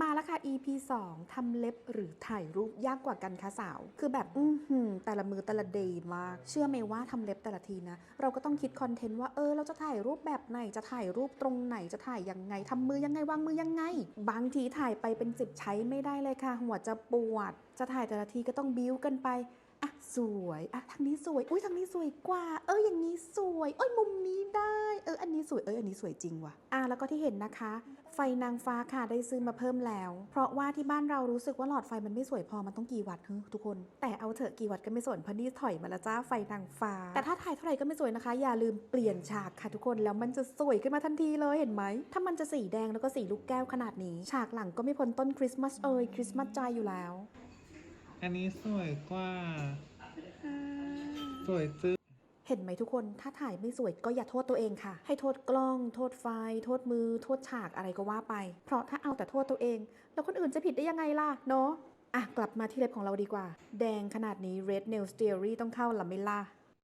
มาแล้วค่ะ EP 2ทำเล็บหรือถ่ายรูปยากกว่ากันคะสาว คือแบบอือหือแต่ละมือแต่ละเดย์มาก เชื่อไหมว่าทำเล็บแต่ละทีนะ เราก็ต้องคิดคอนเทนต์ว่าเออเราจะถ่ายรูปแบบไหนจะถ่ายรูปตรงไหนจะถ่ายยังไงทำมือยังไงวางมือยังไง บางทีถ่ายไปเป็นสิบใช้ไม่ได้เลยค่ะ หัวจะปวด จะถ่ายแต่ละทีก็ต้องบิ้วกันไปอะสวยอะทางนี้สวย อุ้ยทางนี้สวยกว่า เอออย่างนี้สวยเอ้ยมุมนี้ได้ สวยเอออันนี้สวยจริงว่ะอะแล้วก็ที่เห็นนะคะ ไฟนางฟ้าค่ะได้ซื้อมาเพิ่มแล้ว เพราะว่าที่บ้านเรารู้สึกว่าหลอดไฟมันไม่สวยพอมันต้องกี่วัตต์เฮ้ยทุกคน แต่เอาเถอะกี่วัตต์ก็ไม่สนเพราะนี่ถอยมาล้วจ้าไฟนางฟ้า แต่ถ้าถ่ายเท่าไหร่ก็ไม่สวยนะคะ อย่าลืมเปลี่ยนฉากค่ะทุกคนแล้วมันจะสวยขึ้นมาทันทีเลยเห็นไหมถ้ามันจะสีแดงแล้วก็สีลูกแก้วขนาดนี้ ฉากหลังก็ไม่พ้นต้นคริสต์มาสเอ่ยคริสต์มาสใจอยู่แล้ว อันนี้สวยกว่า สวยจืด เห็นไหมทุกคน ถ้าถ่ายไม่สวยก็อย่าโทษตัวเองค่ะ ให้โทษกล้อง โทษไฟ โทษมือ โทษฉากอะไรก็ว่าไป เพราะถ้าเอาแต่โทษตัวเอง แล้วคนอื่นจะผิดได้ยังไงล่ะ เนาะอะ กลับมาที่เล็บของเราดีกว่า แดงขนาดนี้ Red Nail Theory ต้องเข้าละไม่ล่ะ